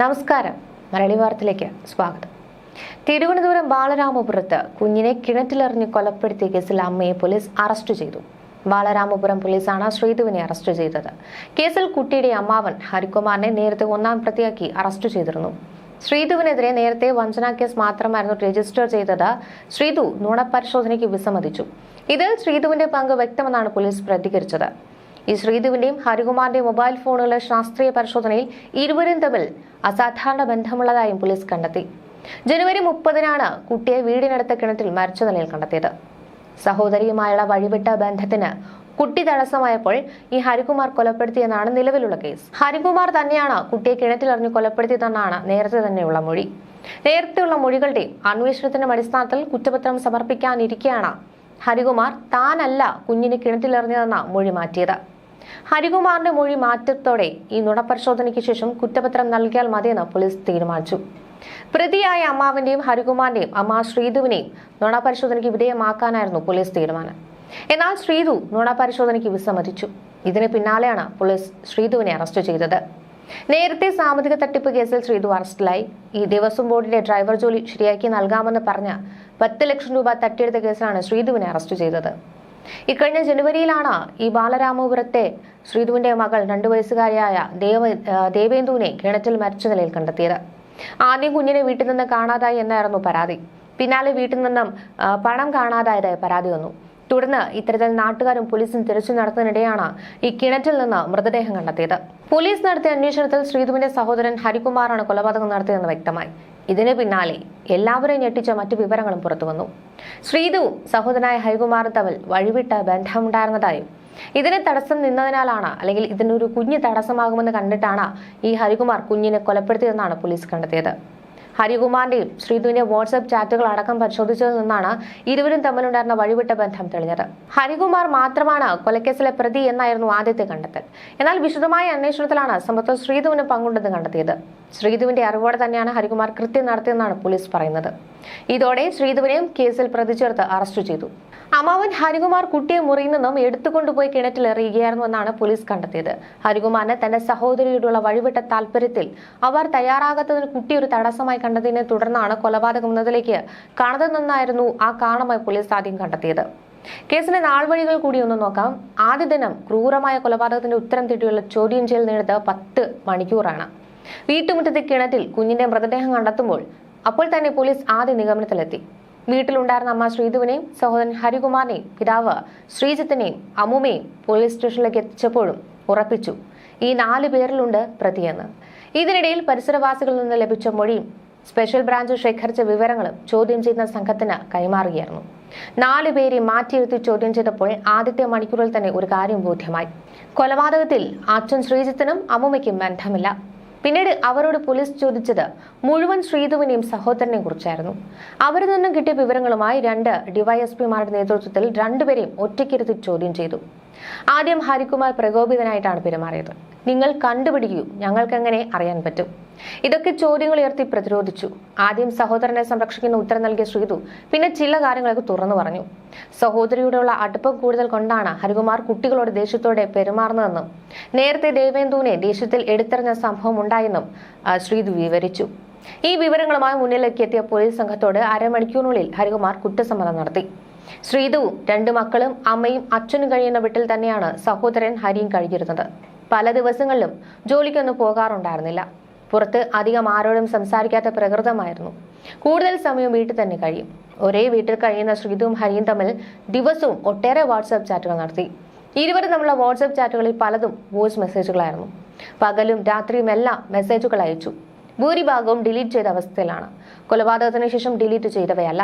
നമസ്കാരം. മലയാളി വാർത്തയിലേക്ക് സ്വാഗതം. തിരുവനന്തപുരം ബാലരാമപുരത്ത് കുഞ്ഞിനെ കിണറ്റിലെറിഞ്ഞ് കൊലപ്പെടുത്തിയ കേസിൽ അമ്മയെ പോലീസ് അറസ്റ്റ് ചെയ്തു. ബാലരാമപുരം പോലീസാണ് ശ്രീധുവിനെ അറസ്റ്റ് ചെയ്തത്. കേസിൽ കുട്ടിയുടെ അമ്മാവൻ ഹരികുമാറിനെ നേരത്തെ ഒന്നാം പ്രതിയാക്കി അറസ്റ്റ് ചെയ്തിരുന്നു. ശ്രീധുവിനെതിരെ നേരത്തെ വഞ്ചനാ കേസ് മാത്രമായിരുന്നു രജിസ്റ്റർ ചെയ്തത് ശ്രീധു നുണപരിശോധനയ്ക്ക് വിസമ്മതിച്ചു. ഇതിൽ ശ്രീധുവിന്റെ പങ്ക് വ്യക്തമെന്നാണ് പോലീസ് പ്രതികരിച്ചത്. ഈ ശ്രീധുവിന്റെയും ഹരികുമാറിന്റെയും മൊബൈൽ ഫോണുകളുടെ ശാസ്ത്രീയ പരിശോധനയിൽ ഇരുവരും തമ്മിൽ അസാധാരണ ബന്ധമുള്ളതായും പോലീസ് കണ്ടെത്തി. ജനുവരി മുപ്പതിനാണ് കുട്ടിയെ വീടിനടുത്ത കിണറ്റിൽ മരിച്ച നിലയിൽ കണ്ടെത്തിയത്. സഹോദരിയുമായുള്ള വഴിവിട്ട ബന്ധത്തിന് കുട്ടി തടസ്സമായപ്പോൾ ഈ ഹരികുമാർ കൊലപ്പെടുത്തിയെന്നാണ് നിലവിലുള്ള കേസ്. ഹരികുമാർ തന്നെയാണ് കുട്ടിയെ കിണറ്റിലെറിഞ്ഞ് കൊലപ്പെടുത്തിയതെന്നാണ് നേരത്തെ തന്നെയുള്ള മൊഴി. നേരത്തെയുള്ള മൊഴികളുടെയും അന്വേഷണത്തിന്റെ അടിസ്ഥാനത്തിൽ കുറ്റപത്രം സമർപ്പിക്കാനിരിക്കെയാണ് ഹരികുമാർ താനല്ല കുഞ്ഞിനെ കിണറ്റിലെറിഞ്ഞതെന്ന മൊഴി മാറ്റിയത്. ഹരികുമാറിന്റെ മൊഴി മാറ്റത്തോടെ ഈ നുണപരിശോധനയ്ക്ക് ശേഷം കുറ്റപത്രം നൽകിയാൽ മതിയെന്ന് പോലീസ് തീരുമാനിച്ചു. പ്രതിയായ അമ്മാവിന്റെയും ഹരികുമാറിന്റെയും അമ്മ ശ്രീധുവിനെയും നുണപരിശോധനയ്ക്ക് വിധേയമാക്കാനായിരുന്നു പോലീസ് തീരുമാനം. എന്നാൽ ശ്രീധു നുണപരിശോധനയ്ക്ക് വിസമ്മതിച്ചു. ഇതിന് പിന്നാലെയാണ് പോലീസ് ശ്രീധുവിനെ അറസ്റ്റ് ചെയ്തത്. നേരത്തെ സാമ്പത്തിക തട്ടിപ്പ് കേസിൽ ശ്രീധു അറസ്റ്റിലായി. ഈ ദേവസ്വം ബോർഡിന്റെ ഡ്രൈവർ ജോലി ശരിയാക്കി നൽകാമെന്ന് പറഞ്ഞ് പത്ത് ലക്ഷം രൂപ തട്ടിയെടുത്ത കേസിലാണ് ശ്രീധുവിനെ അറസ്റ്റ് ചെയ്തത്. ഇക്കഴിഞ്ഞ ജനുവരിയിലാണ് ഈ ബാലരാമപുരത്തെ ശ്രീധുവിന്റെ മകൾ രണ്ടു വയസ്സുകാരിയായ ദേവ ദേവേന്ദുവിനെ കിണറ്റിൽ മരിച്ച നിലയിൽ കണ്ടെത്തിയത്. ആദ്യം കുഞ്ഞിനെ വീട്ടിൽ നിന്ന് കാണാതായി എന്നായിരുന്നു പരാതി. പിന്നാലെ വീട്ടിൽ നിന്നും പണം കാണാതായതായി പരാതി വന്നു. തുടർന്ന് ഇത്തരത്തിൽ നാട്ടുകാരും പോലീസും തിരച്ചിൽ നടത്തുന്നതിനിടെയാണ് ഈ കിണറ്റിൽ നിന്ന് മൃതദേഹം കണ്ടെത്തിയത്. പോലീസ് നടത്തിയ അന്വേഷണത്തിൽ ശ്രീധുവിന്റെ സഹോദരൻ ഹരികുമാറാണ് കൊലപാതകം നടത്തിയതെന്ന് വ്യക്തമായി. ഇതിന് പിന്നാലെ എല്ലാവരെയും ഞെട്ടിച്ച മറ്റു വിവരങ്ങളും പുറത്തുവന്നു ശ്രീധുവും സഹോദരനായ ഹരികുമാറും തമ്മിൽ വഴിവിട്ട ബന്ധമുണ്ടായിരുന്നതായും. ഇതിന് തടസ്സം നിന്നതിനാലാണ് അല്ലെങ്കിൽ ഇതിനൊരു കുഞ്ഞ് തടസ്സമാകുമെന്ന് കണ്ടിട്ടാണ് ഈ ഹരികുമാർ കുഞ്ഞിനെ കൊലപ്പെടുത്തിയതെന്നാണ് പോലീസ് കണ്ടെത്തിയത്. ഹരികുമാറിന്റെയും ശ്രീധുവിന്റെ വാട്സ്ആപ്പ് ചാറ്റുകൾ അടക്കം പരിശോധിച്ചതിൽ നിന്നാണ് ഇരുവരും തമ്മിലുണ്ടായിരുന്ന വഴിവിട്ട ബന്ധം തെളിഞ്ഞത്. ഹരികുമാർ മാത്രമാണ് കൊലക്കേസിലെ പ്രതി എന്നായിരുന്നു ആദ്യത്തെ കണ്ടെത്തൽ. എന്നാൽ വിശദമായ അന്വേഷണത്തിലാണ് സംഭവത്തിൽ ശ്രീധുവിന് പങ്കുണ്ടെന്ന് കണ്ടെത്തിയത്. ശ്രീധുവിന്റെ അറിവോടെ തന്നെയാണ് ഹരികുമാർ കൃത്യം നടത്തിയെന്നാണ് പോലീസ് പറയുന്നത്. ഇതോടെ ശ്രീധുവിനെയും കേസിൽ പ്രതി ചേർത്ത് അറസ്റ്റ് ചെയ്തു. അമ്മാവൻ ഹരികുമാർ കുട്ടിയെ മുറിയിൽ നിന്നും എടുത്തുകൊണ്ടുപോയി കിണറ്റിൽ എറിയുകയായിരുന്നുവെന്നാണ് പോലീസ് കണ്ടെത്തിയത്. ഹരികുമാറിന് തന്റെ സഹോദരിയോടുള്ള വഴിവിട്ട താല്പര്യത്തിൽ അവർ തയ്യാറാകാത്തതിന് കുട്ടി ഒരു തടസ്സമായി കണ്ടതിനെ തുടർന്നാണ് കൊലപാതകം എന്നതിലേക്ക് കാണുന്നതെന്നായിരുന്നു ആ കാരണമായി പോലീസ് ആദ്യം കണ്ടെത്തിയത്. കേസിന്റെ നാൾവഴികൾ കൂടി ഒന്ന് നോക്കാം. ആദ്യ ദിനം ക്രൂരമായ കൊലപാതകത്തിന്റെ ഉത്തരം തേടിയുള്ള ചോദ്യം ചെയ്യൽ നേടുന്നത് പത്ത് മണിക്കൂറാണ്. വീട്ടുമുറ്റത്തെ കിണറ്റിൽ കുഞ്ഞിന്റെ മൃതദേഹം കണ്ടെത്തുമ്പോൾ അപ്പോൾ തന്നെ പോലീസ് ആദ്യ നിഗമനത്തിലെത്തി. വീട്ടിലുണ്ടായിരുന്ന അമ്മ ശ്രീധുവിനെയും സഹോദരൻ ഹരികുമാറിനെയും പിതാവ് ശ്രീജിത്തിനെയും അമ്മുമ്മയും പോലീസ് സ്റ്റേഷനിലേക്ക് എത്തിച്ചപ്പോഴും ഉറപ്പിച്ചു. ഈ നാല് പേരിലുണ്ട് പ്രതിയെന്ന്. ഇതിനിടയിൽ പരിസരവാസികളിൽ നിന്ന് ലഭിച്ച മൊഴിയും സ്പെഷ്യൽ ബ്രാഞ്ച് ശേഖരിച്ച വിവരങ്ങളും ചോദ്യം ചെയ്യുന്ന സംഘത്തിന് കൈമാറുകയായിരുന്നു. നാലു പേരെ മാറ്റിയിരുത്തി ചോദ്യം ചെയ്തപ്പോൾ ആദ്യത്തെ മണിക്കൂറിൽ തന്നെ ഒരു കാര്യം ബോധ്യമായി. കൊലപാതകത്തിൽ അച്ഛൻ ശ്രീജിത്തിനും അമ്മുമ്മയ്ക്കും ബന്ധമില്ല. പിന്നീട് അവരോട് പോലീസ് ചോദിച്ചത് മുഴുവൻ ശ്രീധുവിനെയും സഹോദരനെയും കുറിച്ചായിരുന്നു. അവരിൽ നിന്നും കിട്ടിയ വിവരങ്ങളുമായി രണ്ട് ഡിവൈഎസ്പിമാരുടെ നേതൃത്വത്തിൽ രണ്ടുപേരെയും ഒറ്റയ്ക്കിരുത്തി ചോദ്യം ചെയ്തു. ആദ്യം ഹരികുമാർ പ്രകോപിതനായിട്ടാണ് പെരുമാറിയത്. നിങ്ങൾ കണ്ടുപിടിക്കൂ ഞങ്ങൾക്കെങ്ങനെ അറിയാൻ പറ്റും. ഇതൊക്കെ ചോദ്യങ്ങൾ ഉയർത്തി പ്രതിരോധിച്ചു. ആദ്യം സഹോദരനെ സംരക്ഷിക്കുന്ന ഉത്തരം നൽകിയ ശ്രീതു പിന്നെ ചില കാര്യങ്ങളൊക്കെ തുറന്നു പറഞ്ഞു. സഹോദരിയോടുള്ള അടുപ്പം കൂടുതൽ കൊണ്ടാണ് ഹരികുമാർ കുട്ടികളോട് ദേഷ്യത്തോടെ പെരുമാറുന്നതെന്നും നേരത്തെ ദേവേന്ദുവിനെ ദേഷ്യത്തിൽ എടുത്തെറിഞ്ഞ സംഭവം ഉണ്ടായെന്നും ശ്രീതു വിവരിച്ചു. ഈ വിവരങ്ങളുമായി മുന്നിലേക്ക് എത്തിയ പോലീസ് സംഘത്തോട് അരമണിക്കൂറിനുള്ളിൽ ഹരികുമാർ കുറ്റസമ്മതം നടത്തി. ശ്രീതുവും രണ്ടു മക്കളും അമ്മയും അച്ഛനും കഴിയുന്ന വീട്ടിൽ തന്നെയാണ് സഹോദരൻ ഹരിയും കഴിഞ്ഞിരുന്നത്. പല ദിവസങ്ങളിലും ജോലിക്കൊന്നും പോകാറുണ്ടായിരുന്നില്ല. പുറത്ത് അധികം ആരോടും സംസാരിക്കാത്ത പ്രകൃതമായിരുന്നു. കൂടുതൽ സമയം വീട്ടിൽ തന്നെ കഴിയും. ഒരേ വീട്ടിൽ കഴിയുന്ന ശ്രീതുവും ഹരിയും തമ്മിൽ ദിവസവും ഒട്ടേറെ വാട്സാപ്പ് ചാറ്റുകൾ നടത്തി. ഇരുവരും തമ്മിലുള്ള വാട്സാപ്പ് ചാറ്റുകളിൽ പലതും വോയിസ് മെസ്സേജുകളായിരുന്നു. പകലും രാത്രിയും എല്ലാം മെസ്സേജുകൾ അയച്ചു. ഭൂരിഭാഗവും ഡിലീറ്റ് ചെയ്ത അവസ്ഥയിലാണ്. കൊലപാതകത്തിന് ശേഷം ഡിലീറ്റ് ചെയ്തവയല്ല.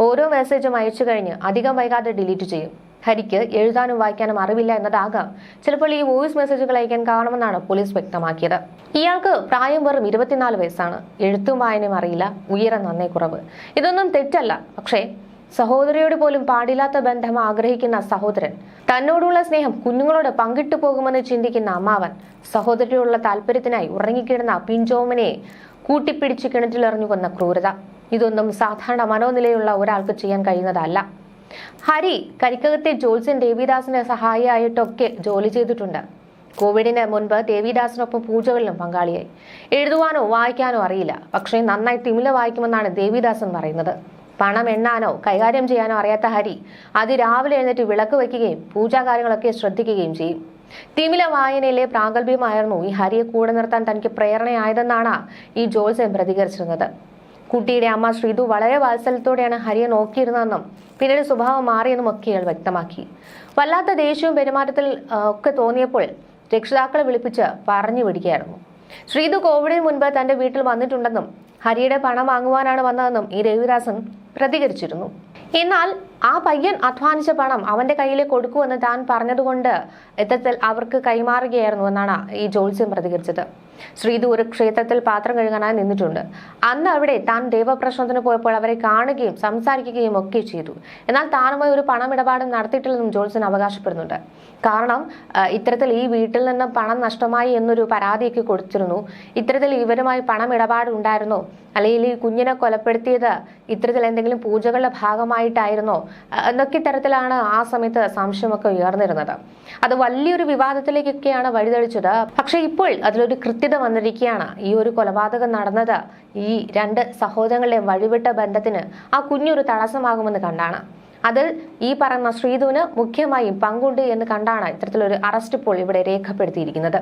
ഓരോ മെസ്സേജും അയച്ചു കഴിഞ്ഞ് അധികം വൈകാതെ ഡിലീറ്റ് ചെയ്യും. ഹരിക്ക് എഴുതാനും വായിക്കാനും അറിവില്ല എന്നതാകാം. ചിലപ്പോൾ ഈ വോയിസ് മെസ്സേജുകൾ അയക്കാൻ കാരണമെന്നാണ് പോലീസ് വ്യക്തമാക്കിയത്. ഇയാൾക്ക് പ്രായം വെറും ഇരുപത്തിനാല് വയസ്സാണ്. എഴുത്തും വായനയും അറിയില്ല. ഉയരം നന്നേ കുറവ്. ഇതൊന്നും തെറ്റല്ല. പക്ഷേ സഹോദരിയോട് പോലും പാടില്ലാത്ത ബന്ധം ആഗ്രഹിക്കുന്ന സഹോദരൻ തന്നോടുള്ള സ്നേഹം കുഞ്ഞുങ്ങളോട് പങ്കിട്ടു പോകുമെന്ന് ചിന്തിക്കുന്ന അമ്മാവൻ സഹോദരിയോടുള്ള താല്പര്യത്തിനായി ഉറങ്ങിക്കിടന്ന പിഞ്ചോമനെ കൂട്ടിപ്പിടിച്ച് കിണറ്റിലെറിഞ്ഞു കൊന്ന ക്രൂരത. ഇതൊന്നും സാധാരണ മനോനിലയുള്ള ഒരാൾക്ക് ചെയ്യാൻ കഴിയുന്നതല്ല. ഹരി കരിക്കകത്തെ ജോത്സ്യൻ ദേവിദാസിന്റെ സഹായിയായിട്ടൊക്കെ ജോലി ചെയ്തിട്ടുണ്ട്. കോവിഡിന് മുൻപ് ദേവിദാസിനൊപ്പം പൂജകളിലും പങ്കാളിയായി. എഴുതുവാനോ വായിക്കാനോ അറിയില്ല. പക്ഷേ നന്നായി തിമില വായിക്കുമെന്നാണ് ദേവിദാസൻ പറയുന്നത്. പണം എണ്ണാനോ കൈകാര്യം ചെയ്യാനോ അറിയാത്ത ഹരി അതിരാവിലെ എഴുന്നേറ്റ് വിളക്ക് വയ്ക്കുകയും പൂജാകാര്യങ്ങളൊക്കെ ശ്രദ്ധിക്കുകയും ചെയ്യും. തിമില വായനയിലെ പ്രാഗൽഭ്യമായിരുന്നു ഈ ഹരിയെ കൂടെ നിർത്താൻ തനിക്ക് പ്രേരണയായതെന്നാണ് ഈ ജോൾസൻ പ്രതികരിച്ചിരുന്നത്. കുട്ടിയുടെ അമ്മ ശ്രീതു വളരെ വാത്സല്യത്തോടെയാണ് ഹരിയെ നോക്കിയിരുന്നതെന്നും പിന്നീട് സ്വഭാവം മാറിയെന്നും ഒക്കെ ഇയാൾ വ്യക്തമാക്കി. വല്ലാത്ത ദേഷ്യവും പെരുമാറ്റത്തിൽ ഒക്കെ തോന്നിയപ്പോൾ രക്ഷിതാക്കളെ വിളിപ്പിച്ച് പറഞ്ഞു വിടുകയായിരുന്നു. ശ്രീതു കോവിഡിന് മുൻപ് തന്റെ വീട്ടിൽ വന്നിട്ടുണ്ടെന്നും ഹരിയുടെ പണം വാങ്ങുവാനാണ് വന്നതെന്നും ഈ രവിദാസൻ പ്രതികരിച്ചിരുന്നു. എന്നാൽ ആ പയ്യൻ അധ്വാനിച്ച പണം അവന്റെ കയ്യിലേക്ക് കൊടുക്കുമെന്ന് താൻ പറഞ്ഞതുകൊണ്ട് യഥാർത്ഥത്തിൽ അവർക്ക് കൈമാറുകയായിരുന്നു എന്നാണ് ഈ ജോത്സ്യം പ്രതികരിച്ചത്. ശ്രീതു ഒരു ക്ഷേത്രത്തിൽ പാത്രം കഴുകാനായി നിന്നിട്ടുണ്ട്. അന്ന് അവിടെ താൻ ദേവപ്രശ്നത്തിന് പോയപ്പോൾ അവരെ കാണുകയും സംസാരിക്കുകയും ഒക്കെ ചെയ്തു. എന്നാൽ താനുമായി ഒരു പണമിടപാടും നടത്തിയിട്ടില്ലെന്നും ജോൾസൺ അവകാശപ്പെടുന്നുണ്ട്. കാരണം ഇത്തരത്തിൽ ഈ വീട്ടിൽ നിന്ന് പണം നഷ്ടമായി എന്നൊരു പരാതിയൊക്കെ കൊടുത്തിരുന്നു. ഇത്തരത്തിൽ ഇവരുമായി പണം ഇടപാട് ഉണ്ടായിരുന്നോ? അല്ലെങ്കിൽ ഈ കുഞ്ഞിനെ കൊലപ്പെടുത്തിയത് ഇത്തരത്തിൽ എന്തെങ്കിലും പൂജകളുടെ ഭാഗമായിട്ടായിരുന്നോ? എന്നൊക്കെ തരത്തിലാണ് ആ സമയത്ത് സംശയമൊക്കെ ഉയർന്നിരുന്നത്. അത് വലിയൊരു വിവാദത്തിലേക്കൊക്കെയാണ് വഴിതെളിച്ചത്. പക്ഷേ ഇപ്പോൾ അതിലൊരു കൃത്യത വന്നിരിക്കുകയാണ് ഈ ഒരു കൊലപാതകം നടന്നത്. ഈ രണ്ട് സഹോദരങ്ങളുടെ വഴിവിട്ട ബന്ധത്തിന് ആ കുഞ്ഞൊരു തടസ്സമാകുമെന്ന് കണ്ടാണ്. അതിൽ ഈ പറയുന്ന ശ്രീധുവിന് മുഖ്യമായും പങ്കുണ്ട് എന്ന് കണ്ടാണ് ഇത്തരത്തിലൊരു അറസ്റ്റ് ഇപ്പോൾ ഇവിടെ രേഖപ്പെടുത്തിയിരിക്കുന്നത്.